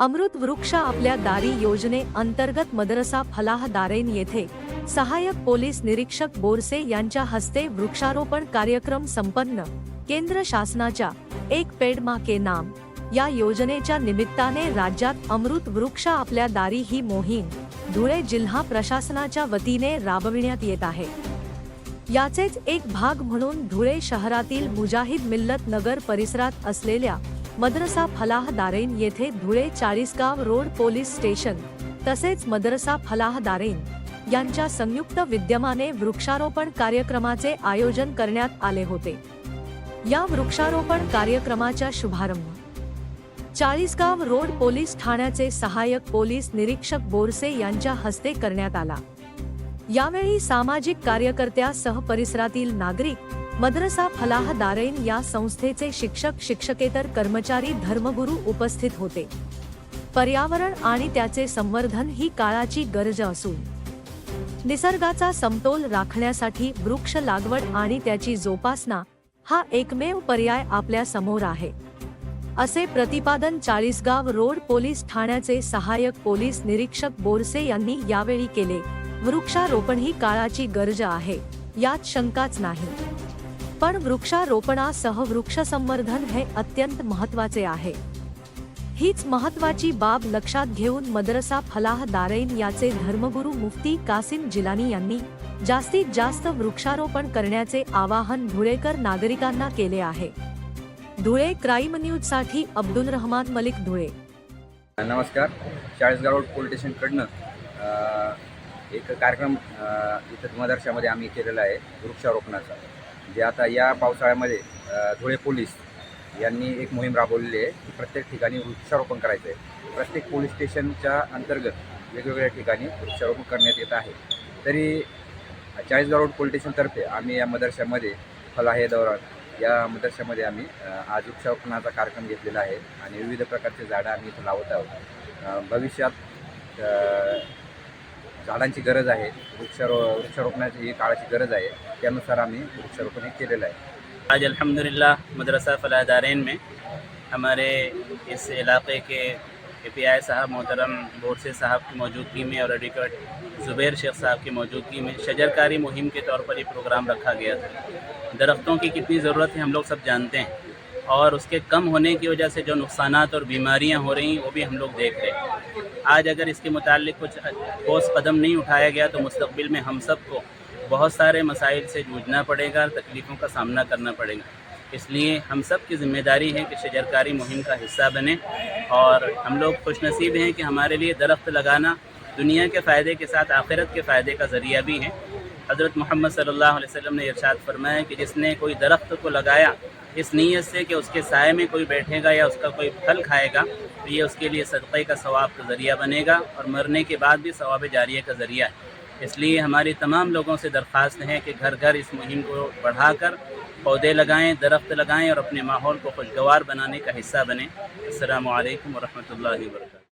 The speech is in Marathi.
अमृत वृक्ष आपल्या दारी योजने अंतर्गत मदरसा फलाह दारेन येथे. सहाय्यक पोलीस निरीक्षक बोरसे यांच्या हस्ते वृक्षारोपण कार्यक्रम संपन्न. केंद्र शासनाच्या एक पेड मा के नाम. या योजनेच्या निमित्ताने राज्यात अमृत वृक्ष आपल्या दारी ही मोहीम धुळे जिल्हा प्रशासनाच्या वतीने राबविण्यात येत आहे. याचेच एक भाग म्हणून धुळे शहरातील मुजाहिद मिल्लत नगर परिसरात असलेल्या मदरसा फलाह दारेन येथे Dhule Chalisgaon road police station तसेच मदरसा फलाह दारेन यांच्या संयुक्त विद्यमाने वृक्षारोपण कार्यक्रमाचे आयोजन करण्यात आले होते. या वृक्षारोपण कार्यक्रमाच्या शुभारंभ चाळीसगाव रोड पोलीस ठाण्याचे सहाय्यक पोलीस निरीक्षक बोरसे यांच्या हस्ते करण्यात आला. यावेळी सामाजिक कार्यकर्त्यासह परिसरातील नागरिक मद्रसा फलाह दारेन या संस्थेचे शिक्षक शिक्षकेतर कर्मचारी धर्मगुरू उपस्थित होते. पर्यावरण आणि त्याचे संवर्धन ही काळाची गरज असून. निसर्गाचा समतोल राखण्यासाठी वृक्ष लागवड आणि त्याची जोपासना हा एकमेव पर्याय आपल्यासमोर आहे. असे प्रतिपादन चाळीसगाव रोड पोलीस ठाण्याचे सहाय्यक पोलीस निरीक्षक बोरसे यांनी यावेळी केले. वृक्षारोपण ही काळाची गरज आहे यात शंकाच नाही. पण वृक्षारोपणासह वृक्ष संवर्धन हे अत्यंत महत्त्वाचे आहे. हीच महत्वाची बाब लक्षात घेऊन मदरसा फलाह दारेन याचे धर्मगुरू मुफ्ती कासिम जिलानी यांनी जास्तीत जास्त वृक्षारोपण करण्याचे आवाहन धुळेकर नागरिकांना केले आहे. धुळे क्राईम न्यूजसाठी अब्दुल रहमान मलिक धुळे. नमस्कार. चाळीसगाव रोड पोलीस स्टेशनकडनं एक कार्यक्रम इथं मदरशामध्ये आम्ही केलेला आहे वृक्षारोपणाचा. जे आता या पावसाळ्यामध्ये धुळे पोलीस यांनी एक मोहीम राबवलेली आहे की प्रत्येक ठिकाणी वृक्षारोपण करायचं आहे प्रत्येक पोलीस स्टेशनच्या अंतर्गत वेगवेगळ्या ठिकाणी वृक्षारोपण करण्यात येत आहे. तरी चाळीसगाव रोड पोलीस स्टेशनतर्फे आम्ही या मदरशामध्ये फलाहे दौरान या मदरशामध्ये आम्ही आज वृक्षारोपणाचा कार्यक्रम घेतलेला आहे आणि विविध प्रकारचे झाडं आम्ही इथं लावत आहोत. भविष्यात झाडांची गरज आहे. वृक्षारो वृक्षारोपणाची ही काळाची गरज आहे. त्यानुसार आम्ही वृक्षारोपण हे केलेलं आहे. आज अल्हम्दुलिल्लाह मदरसा फलाह दारैन में हमारे इस इलाके के ए पी आई साहब मोहतरम बोरसे साहब की मौजूदगी में और एडवोकेट ज़ुबैर शेख साहब की मौजूदगी में اور اس کے کم ہونے کی وجہ سے جو نقصانات اور بیماریاں ہو رہی ہیں، وہ بھی ہم لوگ دیکھ رہے ہیں۔ آج اگر اس کے متعلق کچھ ٹھوس قدم نہیں اٹھایا گیا تو مستقبل میں ہم سب کو بہت سارے مسائل سے جوجھنا پڑے گا، تکلیفوں کا سامنا کرنا پڑے گا۔ اس لیے ہم سب کی ذمہ داری ہے کہ شجرکاری مہم کا حصہ بنیں اور ہم لوگ خوش نصیب ہیں کہ ہمارے لیے درخت لگانا دنیا کے فائدے کے ساتھ آخرت کے فائدے کا ذریعہ بھی ہے۔ حضرت محمد صلی اللہ علیہ وسلم نے ارشاد فرمایا کہ جس نے کوئی درخت کو لگایا، اس نیت سے کہ اس کے سائے میں کوئی بیٹھے گا یا اس کا کوئی پھل کھائے گا، تو یہ اس کے لیے صدقے کا ثواب کا ذریعہ بنے گا اور مرنے کے بعد بھی ثواب جاریہ کا ذریعہ ہے۔ اس لیے ہماری تمام لوگوں سے درخواست ہے کہ گھر گھر اس مہم کو بڑھا کر پودے لگائیں، درخت لگائیں اور اپنے ماحول کو خوشگوار بنانے کا حصہ بنیں۔ السلام علیکم ورحمۃ اللہ وبرکاتہ۔